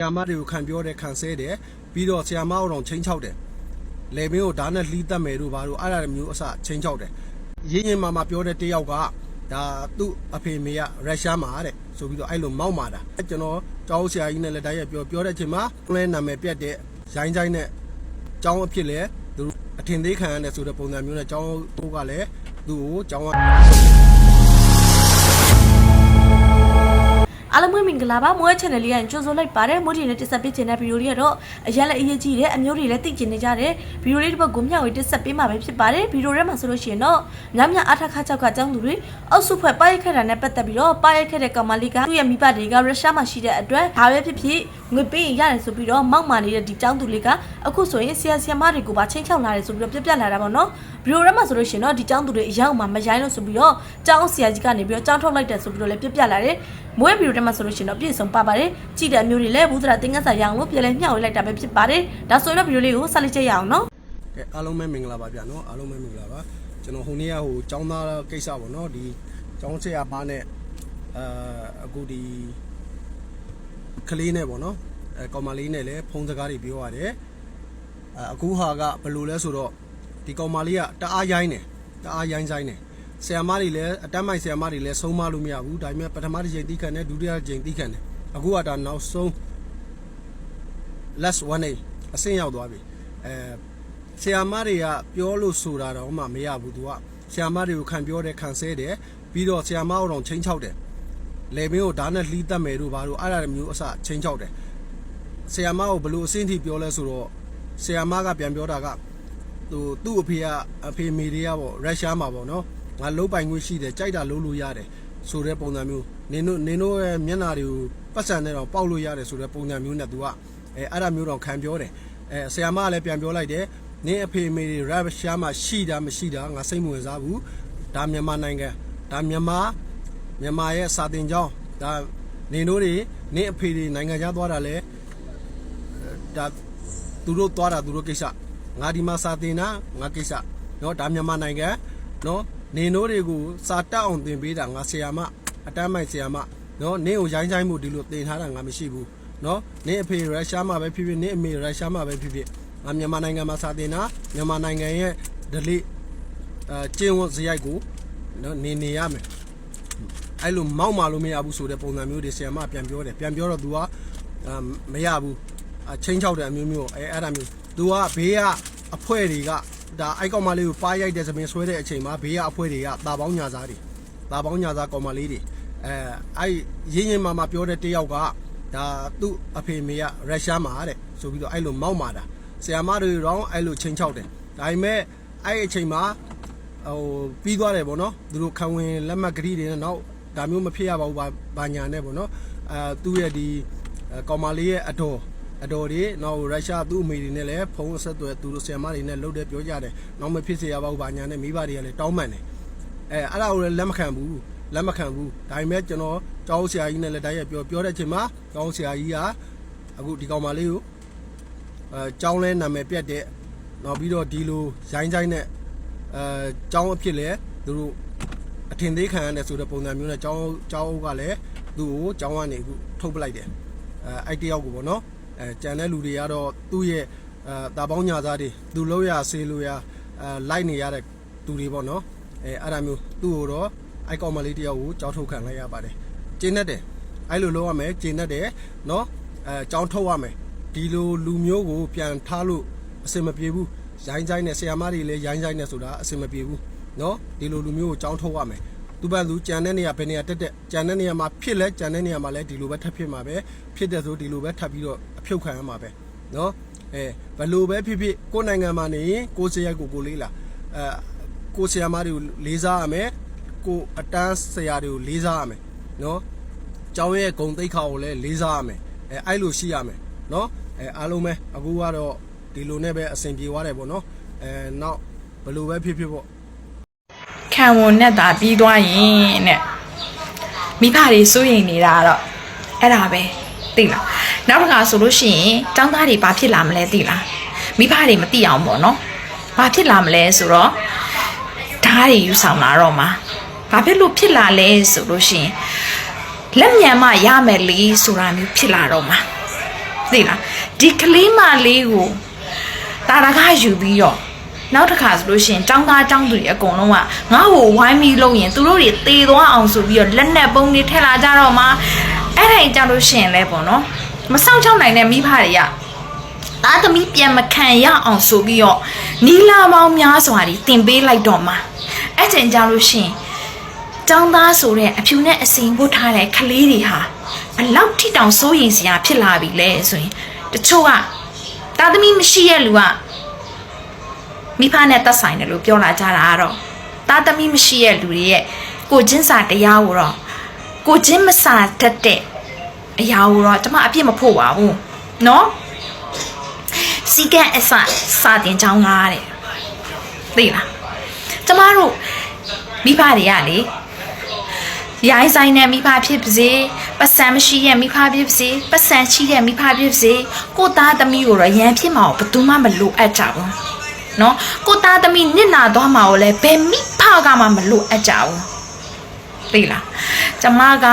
ဆရာမတွေကိုခံပြောတယ်ခံဆဲတယ်ပြီးတော့ဆရာမအောင်ချင်းချောက်တယ်လေမင်းကိုဓာတ်နဲ့လှီးတတ်မယ်တို့ဘာတို့အဲ့ဒါမျိုးအစချင်းချောက်တယ်ရင်းရင်မာမာပြောတဲ့တယောက်ကဒါသူ့အဖေမေကရုရှားမှာတဲ့ဆိုပြီးတော့အဲ့လိုမောက်မာတာကျွန်တော်ကျောင်းဆရာကြီးနဲ့လည်းတိုက်ရိုက်ပြောပြောတဲ့အချိန်မှာလဲနာမည်ပြတ်တဲ့ရိုင်းဆိုင်နဲ့ကျောင်းအဖြစ်လဲသူတို့အထင်သေးခံရတယ်ဆိုတဲ့ပုံစံမျိုးနဲ့ကျောင်းတို့ကလည်းသူ့ကိုကျောင်းက အားလုံးပဲမင်္ဂလာပါမွေး channel လေးကကြိုဆိုလိုက်ပါတယ်မိုးဒီနဲ့တက်ဆက်ပေးခြင်းတဲ့ဗီဒီယိုလေးကတော့အရင်လည်းအရေးကြီးတယ်အမျိုးတွေလည်းသိကျင်နေကြတယ်ဗီဒီယိုလေးတစ်ပတ်ကိုမျှဝေတက်ဆက်ပေးမှာပဲဖြစ်ပါတယ်ဗီဒီယိုထဲမှာဆိုလို့ရှိရင်တော့ညမြအားထခါချောက်ကကျောင်းသူတွေအောက်စုဖွဲ့ပါရိုက်ခက်တာနဲ့ပတ်သက်ပြီးတော့ပါရိုက်ခက်တဲ့ကောင်မလေးကသူ့ရဲ့မိဘတွေကရုရှားမှာရှိတဲ့အတွက်ဒါပဲဖြစ်ဖြစ် ငွေပေးရင်ရတယ်ဆိုပြီးတော့မောက်မာနေတဲ့ဒီကျောင်းသူလေးကအခုဆိုရင်ဆရာဆရာမတွေကိုပါချင်းချောက်လာတယ်ဆိုပြီးတော့ပြပြလာတာပေါ့နော်ဗီဒီယိုထဲမှာဆိုလို့ရှိရင်တော့ဒီကျောင်းသူတွေအရောက်မှမရိုင်းလို့ဆိုပြီးတော့ကျောင်းဆရာကြီးကနေပြီးတော့ကျောင်းထုတ်လိုက်တယ်ဆိုပြီးတော့လည်းပြပြလာတယ်မွေးဗီဒီယိုထဲမှာဆိုလို့ရှိရင်တော့ပြည့်စုံပါပါတယ်ကြည့်တဲ့အမျိုးတွေလည်းဘူးသရာတင်ကန်းစာရအောင်လို့ပြန်လဲမျှဝေလိုက်တာပဲဖြစ်ပါတယ်ဒါဆိုရင်တော့ဗီဒီယိုလေးကိုဆက်လက်ကြည့်ရအောင်နော်ကဲအားလုံးပဲမင်္ဂလာပါဗျာနော်အားလုံးပဲမင်္ဂလာပါကျွန်တော်ဟိုနေ့ကဟိုចောင်းသားကိစ္စပေါ့နော်ဒီចောင်းဆရာပါနဲ့အာအခုဒီ ကလေးနဲ့ပေါ့နော်အဲကောင်မလေးနဲ့လည်းဖုန်းစကားတွေပြောရတယ်အအခုဟာကဘယ်လိုလဲဆိုတော့ဒီကောင်မလေးကတအားရိုင်းတယ်တအားရိုင်းဆိုင်တယ်ဆရာမတွေလည်းအတက်မိုက်ဆရာမတွေလည်းဆုံးမလို့မရဘူးဒါပေမဲ့ပထမတစ်ချိန်တီးခံတယ်ဒုတိယတစ်ချိန်တီးခံတယ်အခုကဒါနောက်ဆုံး last one day အဆင့်ရောက်သွားပြီအဲဆရာမတွေကပြောလို့ဆိုတာတော့မှမရဘူးသူကဆရာမတွေကိုခံပြောတယ်ခံဆဲတယ်ပြီးတော့ဆရာမအောင်ချင်းချောက်တယ် လေမင်းကိုဓာတ်နဲ့လှီးတတ်မယ်တို့ဘာတို့အဲ့ဒါမျိုးအစချင်းချောက်တယ်ဆရာမကိုဘလို့အဆင့်ထိပြောလဲဆိုတော့ဆရာမကပြန်ပြောတာကသူသူ့အဖေကအဖေမေတွေကပေါ့ရုရှားမှာပေါ့နော်ငါလုံးပိုင်ခွင့်ရှိတယ်ကြိုက်တာလုံးလို့ရတယ်ဆိုတဲ့ပုံစံမျိုးနင်တို့နင်တို့ရဲ့မျက်နာတွေကိုပတ်စံနဲ့တော့ပေါက်လို့ရတယ်ဆိုတဲ့ပုံစံမျိုးနဲ့သူကအဲအဲ့ဒါမျိုးတော့ခံပြောတယ်အဲဆရာမကလည်းပြန်ပြောလိုက်တယ်နင်းအဖေမေတွေရုရှားမှာရှိတာမရှိတာငါစိတ်မဝင်စားဘူးဒါမြန်မာနိုင်ငံဒါမြန်မာ မြန်မာရဲ့စာတင်ကျောင်းဒါနင်တို့တွေနင်းအဖေတွေနိုင်ငံခြားသွားတာလဲဒါသူတို့သွားတာသူတို့ကိစ္စငါဒီမှာစာတင်တာငါကိစ္စเนาะဒါမြန်မာနိုင်ငံเนาะနင်တို့တွေကိုစာတက်အောင်သင်ပေးတာငါဆရာမအတန်းမိုက်ဆရာမเนาะနင်းကိုရိုင်းချိုင်းမှုဒီလိုသင်ထားတာငါမရှိဘူးเนาะနင်းအဖေရုရှားမှာပဲဖြစ်ဖြစ်နင်းအမေရုရှားမှာပဲဖြစ်ဖြစ်ငါမြန်မာနိုင်ငံမှာစာတင်တာမြန်မာနိုင်ငံရဲ့ဒလိအဲကျင်းဝတ်စရိုက်ကိုเนาะနေနေရမယ် အဲ့လိုမောက်မာလို့မရဘူးဆိုတဲ့ပုံစံမျိုးတွေဆီယမပြန်ပြောတယ်ပြန်ပြောတော့ तू ကအာမရဘူးအချင်းချောက်တဲ့အမျိုးမျိုးအဲအဲ့ဒါမျိုး तू ကဘေးကအဖွဲတွေကဒါအိုက်ကောင်မလေးကိုပါရိုက်တဲ့သမင်ဆွဲတဲ့အချိန်မှာဘေးကအဖွဲတွေကတာပေါင်းညာစားတွေတာပေါင်းညာစားကောင်မလေးတွေအဲအဲ့ရင်းရင်မာမာပြောတဲ့တယောက်ကဒါသူ့အဖေမေကရုရှားမှာတဲ့ဆိုပြီးတော့အဲ့လိုမောက်မာတာဆီယမတွေတော့အဲ့လိုချင်းချောက်တယ်ဒါပေမဲ့အဲ့အချိန်မှာဟိုပြီးသွားတယ်ဗောနော်သူတို့ခံဝင်လက်မှတ်ဂရီတွေနဲ့နောက် ဒါမျိုးမဖြစ်ရပါဘူးဗာဘာညာနဲ့ပေါ့နော်အဲသူ့ရဲ့ဒီကောင်မလေးရဲ့အတော်အတော်တွေနောက်ရုရှားသူ့အမေတွေနဲ့လည်းဖုန်းဆက်သွယ်သူတို့ဆရာမတွေနဲ့လှုပ်တယ်ပြောကြတယ်နောက်မဖြစ်စေရပါဘူးဘာညာနဲ့မိဘတွေကလည်းတောင်းပန်တယ်အဲအဲ့ဒါကိုလည်းလက်မခံဘူးလက်မခံဘူးဒါပေမဲ့ကျွန်တော်ကျောင်းဆရာကြီးနဲ့လည်းတိုက်ရိုက်ပြောပြောတဲ့အချိန်မှာကျောင်းဆရာကြီးကအခုဒီကောင်မလေးကိုအဲကျောင်းလဲနာမည်ပြတ်တဲ့နောက်ပြီးတော့ဒီလိုရိုင်းဆိုင်နဲ့အဲကျောင်းအဖြစ်လဲသူတို့ အထင်သေးခံရတယ်ဆိုတဲ့ပုံစံမျိုးနဲ့ကျောင်းကျောင်းအုပ်ကလည်းသူ့ကိုကျောင်းကနေအခုထုတ်ပလိုက်တယ်အဲအဲ့တယောက်ကိုပေါ့နော်အဲကြံတဲ့လူတွေကတော့သူ့ရဲ့အဲတာပေါင်းညာသားတွေသူလို့ရဆေးလို့ရအဲလိုက်နေရတဲ့သူတွေပေါ့နော်အဲအဲ့ဒါမျိုးသူ့ကိုတော့အိုက်ကောင်မလေးတယောက်ကိုကျောင်းထုတ်ခံလိုက်ရပါတယ်ကျင်းတတ်တယ်အဲ့လိုလုပ်ရမယ်ကျင်းတတ်တယ်နော်အဲကျောင်းထုတ်ရမယ်ဒီလိုလူမျိုးကိုပြန်ထားလို့အဆင်မပြေဘူးရိုင်းဆိုင်နဲ့ဆရာမတွေလည်းရိုင်းဆိုင်နဲ့ဆိုတာအဆင်မပြေဘူး နော်ဒီလိုလူမျိုးကိုကြောင်းထုတ်ရမယ်သူပန်သူကြံတဲ့နေရာဘယ်နေရာတက်တက်ကြံတဲ့နေရာမှာဖြစ်လဲကြံတဲ့နေရာမှာလဲဒီလိုပဲထပ်ဖြစ်မှာပဲဖြစ်တဲ့ဆိုဒီလိုပဲထပ်ပြီးတော့အဖြုတ်ခံရမှာပဲနော်အဲဘယ်လိုပဲဖြစ်ဖြစ်ကိုယ်နိုင်ငံမှာနေရင်ကိုယ်စရိုက်ကိုကိုလေးလာအဲကိုယ်ဆရာမတွေကိုလေးစားရမယ်ကိုယ်အတန်းဆရာတွေကိုလေးစားရမယ်နော်ကျောင်းရဲ့ဂုံတိတ်ခါကိုလည်းလေးစားရမယ်အဲအဲ့လိုရှိရမယ်နော်အဲအားလုံးပဲအခုကတော့ဒီလိုနဲ့ပဲအဆင်ပြေသွားတယ်ပေါ့နော်အဲနောက်ဘယ်လိုပဲဖြစ်ဖြစ်ပေါ့ ခံဝန်နဲ့သာပြီးသွားရင်တဲ့မိဖတွေစိုးရိမ်နေတာကတော့အဲ့ဒါပဲသိလားနောက်တစ်ခါဆိုလို့ရှိရင်ចောင်းသားတွေဘာဖြစ်လာမလဲသိလားမိဖတွေမသိအောင်ပေါ့နော်ဘာဖြစ်လာမလဲဆိုတော့ဓာတ်တွေယူဆောင်လာတော့မှာဘာဖြစ်လို့ဖြစ်လာလဲဆိုလို့ရှိရင်လက်မြန်မှရမယ်လေဆိုတာမျိုးဖြစ်လာတော့မှာသိလားဒီကလေးမလေးကိုတာရကယူပြီးတော့ နောက်တစ်ခါဆိုလို့ရှိရင်ចောင်းသားចောင်းသူတွေအကုန်လုံးကငါ့ကိုဝိုင်းပြီးလုပ်ရင်သူတို့တွေသေသွားအောင်ဆိုပြီးတော့လက်နဲ့ပုံတွေထည့်လာကြတော့မှအဲ့ဒါကြီးကြလို့ရှိရင်လဲပေါ့နော်မစောင့်ချောက်နိုင်တဲ့မိဖတွေက သားသမီးပြန်မခံရအောင်ဆိုပြီးတော့နီလာပေါင်းများစွာတွေတင်ပေးလိုက်တော့မှာအဲ့ချိန်ကြလို့ရှရင်ចောင်းသားဆိုတဲ့အဖြူနဲ့အစိမ်ပို့ထားတဲ့ကလေးတွေဟာဘလောက်ထိတောင်စိုးရိမ်စရာဖြစ်လာပြီလဲဆိုရင်တချို့ကသားသမီးမရှိရဲ့လူက မိဖနဲ့တက်ဆိုင်တယ်လို့ပြောလာကြတာကတော့သားသမီးမရှိရဲ့လူတွေရဲ့ကိုချင်းစာတရားကိုတော့ကိုချင်းမစာတတ်တဲ့အရာကိုတော့ကျွန်မအပြစ်မဖို့ပါဘူးเนาะ စီကအစစတင်ချောင်းကားတဲ့သိလားကျမတို့မိဘတွေကလေရိုင်းဆိုင်တဲ့မိဘဖြစ်ပါစေပတ်စံမရှိရဲ့မိဘဖြစ်ပါစေပတ်စံရှိတဲ့မိဘဖြစ်ပါစေကိုသားသမီးကိုတော့ရန်ဖြစ်မှာဘယ်သူမှမလိုအပ်ကြဘူး နော်ကိုသားသမီးနစ်နာသွားမှာကိုလည်းဘယ်မိဖကမှမလို့အပ်ကြဘူးသိလားကျမက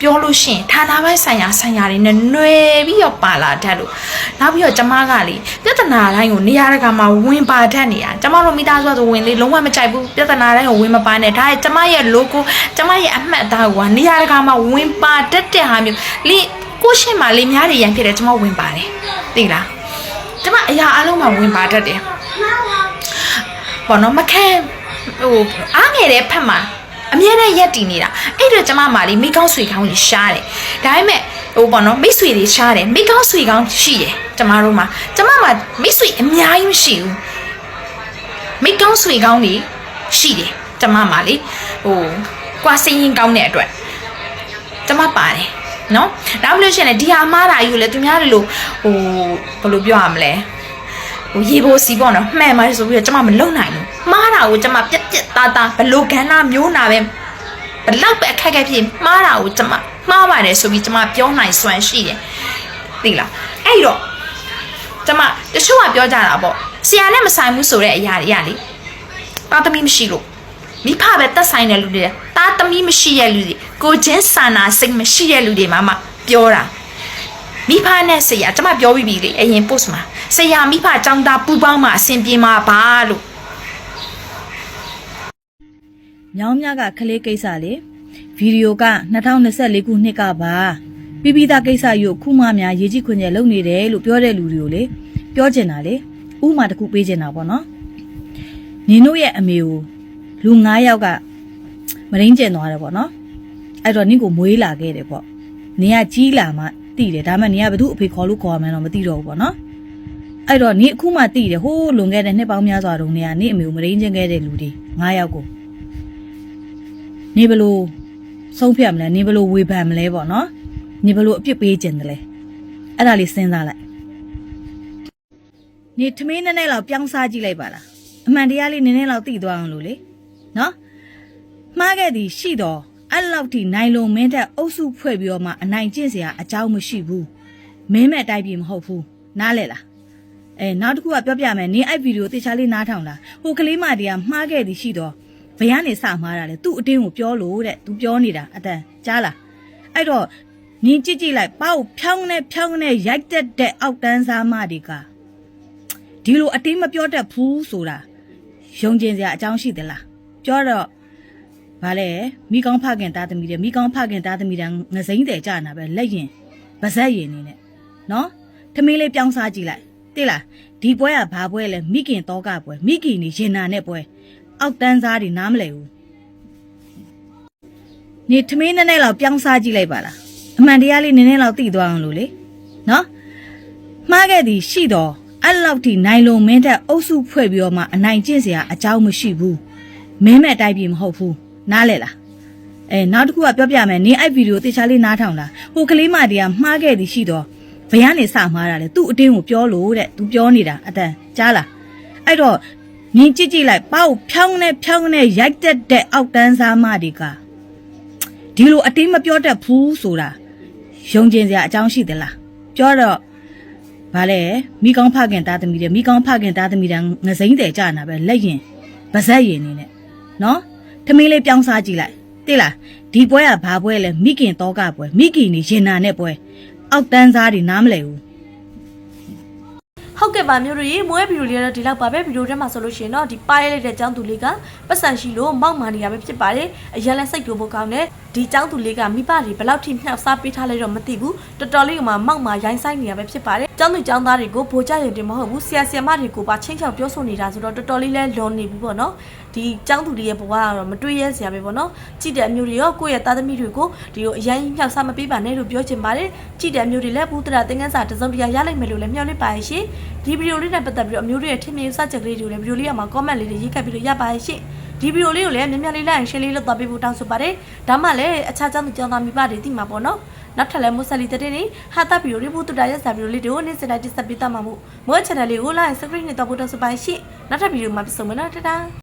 ပြောလို့ရှိရင်ဌာနပိုင်းဆိုင်ရာဆိုင်ရာတွေနဲ့ຫນွေပြီးတော့ပါလာတတ်လို့နောက်ပြီးတော့ကျမကလေပြဿနာတိုင်းကိုနေရာတကာမှာဝင်ပါတတ်နေတာကျမတို့မိသားစုဆိုဝင်လေလုံးဝမကြိုက်ဘူးပြဿနာတိုင်းကိုဝင်မပါနဲ့ဒါကကျမရဲ့ logo ကျမရဲ့အမှတ်အသားကနေရာတကာမှာဝင်ပါတတ်တဲ့ဟာမျိုးလေကိုရှင်းမှာလေများတွေရန်ဖြစ်တယ်ကျမဝင်ပါတယ်သိလားကျမအရာအလုံးမှာဝင်ပါတတ်တယ် ဘောနော်မခံဟိုအားငယ်တဲ့ဖက်မှာအမြဲတမ်းရက်တည်နေတာအဲ့တော့ကျမမာလေးမိကောင်းဆွေကောင်းကြီးရှားတယ်ဒါပေမဲ့ဟိုပေါ့နော်မိတ်ဆွေတွေရှားတယ်မိကောင်းဆွေကောင်းရှိတယ်ကျမတို့မှာကျမမှာမိတ်ဆွေအများကြီးမရှိဘူးမိကောင်းဆွေကောင်းကြီးရှိတယ်ကျမမှာလေဟိုကွာစင်းရင်ကောင်းတဲ့အတွက်ကျမပါတယ်နော်နောက်လို့ရှိရင်လည်းဒီဟာမားတာယူလေသူများတွေလို့ဟိုဘယ်လိုပြောရမလဲ ဟိုရေဖို့စီပေါ့နော်မှန်ပါဆိုပြီးတော့ကျမမလုံနိုင်ဘူးမှားတာကိုကျမပြက်ပြက်သားသားဘလို့ကန်းနာမျိုးနာပဲဘလောက်ပဲအခက်အခဲဖြစ်မှားတာကိုကျမမှားပါတယ်ဆိုပြီးကျမပြောနိုင်စွမ်းရှိတယ်သိလားအဲ့တော့ကျမတချို့ကပြောကြတာပေါ့ဆရာနဲ့မဆိုင်ဘူးဆိုတဲ့အရာတွေကလေသားသမီးမရှိလို့မိဖပဲတက်ဆိုင်တဲ့လူတွေသားသမီးမရှိတဲ့လူတွေကိုချင်းစာနာစိတ်မရှိတဲ့လူတွေမှမှပြောတာမိဖနဲ့ဆရာကျွန်မပြောပြီးပြီလေအရင် post မှာ ဆရာမိဖចောင်းသားပူပေါင်းမှာအဆင်ပြေမှာပါလို့မြောင်းမြကခလေးကိစ္စလေဗီဒီယိုက2024ခုနှစ်ကပါပြပိသားကိစ္စယူခုမှများရေးကြည့်ခွင့်ကျလုပ်နေတယ်လို့ပြောတဲ့လူတွေကိုလေပြောချင်တာလေဥမာတစ်ခုပေးချင်တာပေါ့နော်နင်တို့ရဲ့အမေကိုလူ9ယောက်ကမရင်းကျင်သွားတယ်ပေါ့နော်အဲ့တော့နင့်ကိုမွေးလာခဲ့တယ်ပေါ့နင်ကကြီးလာမှတိတယ်ဒါမှနင်ကဘသူအဖေခေါ်လို့ခေါ်မှန်းတော့မသိတော့ဘူးပေါ့နော် အဲ့တော့နင်အခုမှတိတယ်ဟိုးလွန်ခဲ့တဲ့နှစ်ပေါင်းများစွာတုန်းကနင်အမေကိုမရင်းကျင်ခဲ့တဲ့လူတွေ9ယောက်ကိုနေဘလို့ဆုံးဖြတ်မလဲနေဘလို့ဝေဖန်မလဲပေါ့နော်နေဘလို့အပြစ်ပေးခြင်းတယ်လဲအဲ့ဒါလေးစဉ်းစားလိုက်နေထမင်းနဲ့နဲ့လောက်ပြောင်းစားကြည့်လိုက်ပါလားအမှန်တရားလေးနည်းနည်းလောက်သိသွားအောင်လို့လေနော်မှားခဲ့သည်ရှိတော့အဲ့လောက်ထိနိုင်လုံမင်းတက်အုပ်စုဖွဲ့ပြီးတော့မှအနိုင်ကျင့်စရာအကြောင်းမရှိဘူးမင်းမဲ့တိုက်ပြီမဟုတ်ဘူးနားလဲလား အဲနောက်တစ်ခုကပြောပြမယ်နင်းအဲ့ဗီဒီယိုတေချာလေးနားထောင်လားဟိုကလေးမတည်းကမှားခဲ့သည်ရှိတော့ဘယ်ကနေစမှားတာလဲသူ့အတင်းကိုပြောလို့တဲ့သူပြောနေတာအတန်ကြားလားအဲ့တော့နင်းကြည့်ကြည့်လိုက်ပေါ့ဖြောင်းနေဖြောင်းနေရိုက်တက်တဲ့အောက်တန်းစားမတွေကဒီလိုအတင်းမပြောတတ်ဘူးဆိုတာယုံကျင်စရာအကြောင်းရှိသလားပြောတော့ဗာလေမိကောင်းဖခင်သားသမီးတွေမိကောင်းဖခင်သားသမီးတွေငစိမ့်တယ်ကြာနာပဲလက်ရင်ဗဇက်ရင်နေနဲ့နော်ထမင်းလေးပြောင်းစားကြည့်လိုက် သိလားဒီပွဲကဘာပွဲလဲမိခင်တော့ကပွဲမိခင်နေရင်နာနဲ့ပွဲအောက်တန်းစားတွေနားမလဲဘူးနေထမင်းနဲ့နဲ့လောက်ပြောင်းစားကြည့်လိုက်ပါလားအမှန်တရားလေးနည်းနည်းလောက်သိသွားအောင်လို့လေနော်မှားခဲ့သည်ရှိတော့အဲ့လောက်ထိနိုင်လုံမင်းတက်အုပ်စုဖွဲ့ပြီးတော့မှအနိုင်ကျင့်စရာအကြောင်းမရှိဘူးမင်းမဲ့တိုက်ပြီမဟုတ်ဘူးနားလဲလားအဲနောက်တစ်ခုကပြောပြမယ်နင်းအဲ့ဗီဒီယိုတေချာလေးနားထောင်လားဟိုကလေးမတည်းကမှားခဲ့သည်ရှိတော့ ဘယ်ကနေစမှားတာလဲသူ့အတင်းကိုပြောလို့တဲ့သူပြောနေတာအတန်ကြားလားအဲ့တော့နင်းကြည့်ကြည့်လိုက်ပေါ့ဖြောင်းနေဖြောင်းနေရိုက်တက်တဲ့အောက်တန်းစားမတွေကဒီလိုအတင်းမပြောတတ်ဘူးဆိုတာယုံကျင်စရာအကြောင်းရှိသလားပြောတော့ဗာလေမိကောင်းဖခင်သားသမီးတွေမိကောင်းဖခင်သားသမီးတွေငစိမ့်တယ်ကြာနာပဲလက်ရင်ဗဇက်ရင်နေနဲ့နော်ထမင်းလေးပြောင်းစားကြည့်လိုက်သိလားဒီပွဲကဘာပွဲလဲမိခင်တော့ကပွဲမိခင်နေရင်နာနဲ့ပွဲ အောက်တန်းစားတွေနားမလဲဘူး ဟုတ်ကဲ့ပါမျိုးတို့ရေမွေးဗီဒီယိုလေးကတော့ဒီလောက်ပါပဲဗီဒီယိုထဲမှာဆိုလို့ရှိရင်တော့ဒီပါရလိုက်တဲ့ចောင်းသူလေးကပတ်စံရှိလို့မောက်မာနေရပဲဖြစ်ပါတယ်အရင်လဲစိတ်ကြိုဖို့ကောင်းတယ်ဒီចောင်းသူလေးကမိဘတွေဘယ်လောက်ထိမြှောက်စားပေးထားလဲတော့မသိဘူးတော်တော်လေးကမှမောက်မာရိုင်းဆိုင်နေရပဲဖြစ်ပါတယ်ចောင်းသူចောင်းသားတွေကိုဗိုလ်ချရင်တင်မဟုတ်ဘူးဆရာဆရာမတွေကိုပါချင်းချောက်ပြောဆိုနေတာဆိုတော့တော်တော်လေးလဲလွန်နေပြီပေါ့နော် ဒီကျောင်းသူတွေရဲ့ဘဝကတော့မတွေ့ရစရာပဲပေါ့နော်ကြည်တဲ့အမျိုးတွေရောကိုယ့်ရဲ့သားသမီးတွေကိုဒီလိုအရင်မြောက်စားမပေးပါနဲ့လို့ပြောချင်ပါတယ်ကြည်တဲ့အမျိုးတွေလည်းဘူးတရသင်ခန်းစာတစုံတရာရလိုက်မယ်လို့လည်းမျှော်လင့်ပါတယ်ရှင်ဒီဗီဒီယိုလေးနဲ့ပတ်သက်ပြီးတော့အမျိုးတွေရဲ့ထင်မြင်ယူဆချက်ကလေးတွေကိုလည်းဗီဒီယိုလေးအမှာ comment လေးတွေရေးခတ်ပြီးတော့ရပါတယ်ရှင်ဒီဗီဒီယိုလေးကိုလည်းမြန်မြန်လေးလိုက်ရင် share လေးလုပ်သွားပေးဖို့တောင်းဆိုပါတယ်ဒါမှလည်းအခြားကျောင်းသူကျောင်းသားမိဘတွေသိမှာပေါ့နော်နောက်ထပ်လည်းမွတ်ဆလီတဲ့တဲ့ဟာတာဗီဒီယိုလေးဘူးတူတာရဲ့စာဗီဒီယိုလေးတွေကိုနေ့စဉ်တိုင်းတင်ဆက်ပေးသွားမှာမို့မို့ channel လေးကို like subscribe နဲ့တော့ပို့တော့ဆိုပါရှိနောက်ထပ်ဗီဒီယိုမှာပြန်ဆုံမယ်နော်တတာ